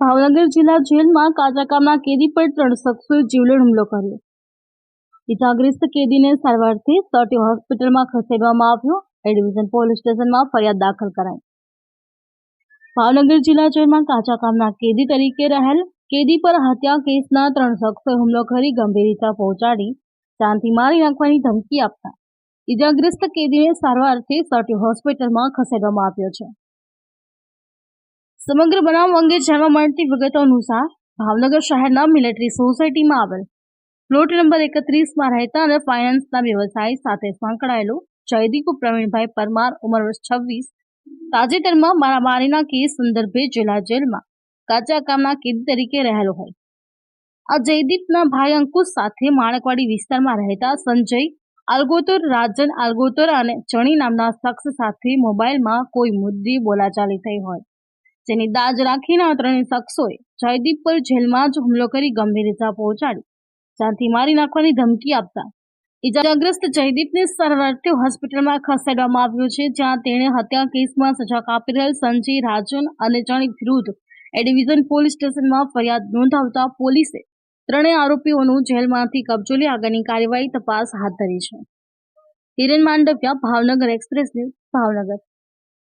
ભાવનગર જિલ્લા જેલમાં કાચા કેદી પર ત્રણ શખ્સોએ જીવલેણ હુમલો કર્યો. ઇજાગ્રસ્ત કેદીને સારવારથી સટી હોસ્પિટલમાં ખસેડવામાં આવ્યો એ ડિવિઝન પોલીસ સ્ટેશનમાં ફરિયાદ દાખલ કરાઈ. ભાવનગર જિલ્લા જેલમાં કાચા કામના કેદી તરીકે રહેલ કેદી પર હત્યા કેસના ત્રણ શખ્સોએ હુમલો કરી ગંભીર ઇજા પહોંચાડી, જાનથી મારી નાખવાની ધમકી આપતા. ઇજાગ્રસ્ત કેદીને સારવારથી સટી હોસ્પિટલમાં ખસેડવામાં આવ્યો છે. સમગ્ર બનાવ અંગે જાણવા મળતી વિગતો અનુસાર ભાવનગર શહેરના મિલિટરી સોસાયટીમાં આવેલ. પ્લોટ નંબર એકત્રીસમાં રહેતા અને ફાઇનાન્સના વ્યવસાય સાથે સંકળાયેલો જયદીપ પ્રવીણભાઈ પરમાર, ઉંમર વર્ષ છવ્વીસ. તાજેતરમાં મારામારીના કેસ સંદર્ભે જિલ્લા જેલમાં કાચા કામના કેદી તરીકે રહેલો હોય. આ જયદીપના ભાઈ અંકુશ સાથે માણકવાડી વિસ્તારમાં રહેતા સંજય, આલગોતર, રાજન આલગોતર અને ચણી નામના શખ્સ સાથે મોબાઈલમાં કોઈ મુદ્દે બોલાચાલી થઈ હોય. જેની દાજ રાખીને આ ત્રણેય શખ્સોએ જયદીપ પર જેલમાં જ હુમલો કરી ગંભીર ઇજા પહોંચાડી. જાનથી મારી નાખવાની ધમકી આપતા ઇજાગ્રસ્ત જયદીપને સારવારથી હોસ્પિટલમાં ખસેડવામાં આવ્યો છે, જ્યાં તેણે હત્યા કેસમાં સજા કાપી રહેલ સંજય રાજન અને ચણી વિરુદ્ધ એ ડિવિઝન પોલીસ સ્ટેશનમાં ફરિયાદ નોંધાવતા પોલીસે ત્રણેય આરોપીઓનું જેલમાંથી કબજો લઈ આગળની કાર્યવાહી તપાસ હાથ ધરી છે. હિરેન માંડવિયા, ભાવનગર એક્સપ્રેસ ભાવનગર.